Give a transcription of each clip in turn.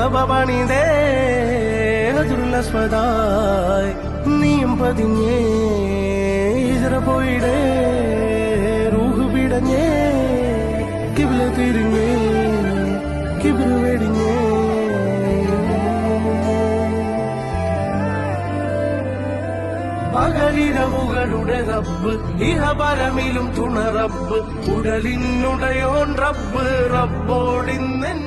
കബ പണിതേ ഹജുറുല്ലസ്വദായ് നീയും പതിഞ്ഞേ ഇതറ പോയിടേ റൂഹ് പിടഞ്ഞേ കിബില തിരിഞ്ഞേ കിബിറ് വെടിഞ്ഞേ. പകലിരവുകളുടെ റബ്ബ് ഇഹപരമിലും തുണ റബ്ബ് ഉടലിനുടയോൻ റബ്ബ് റബ്ബോടിന്നെൻ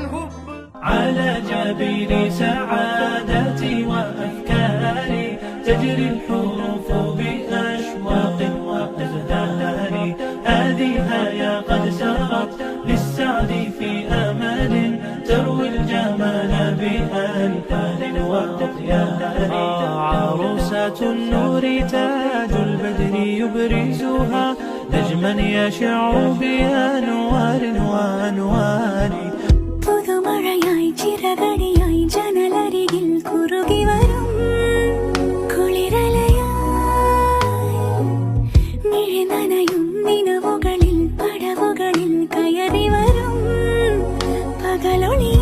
على جبين سعادتي وأفكاري تجري الحروف بأشواق وأزدار هذه يا قد سرت للسعد في أمل تروي الجمال بأنفال وأطيار عروسة النور تاج البدر يبرزها نجما يشع بأنوار وأنوار. മഴയായി ചിറകടിയായി ജനലരികിൽ കുറുകി വരും. കുളിരലയായും നിലവുകളിൽ പടവുകളിൽ കയറി വരും. പകലൊളി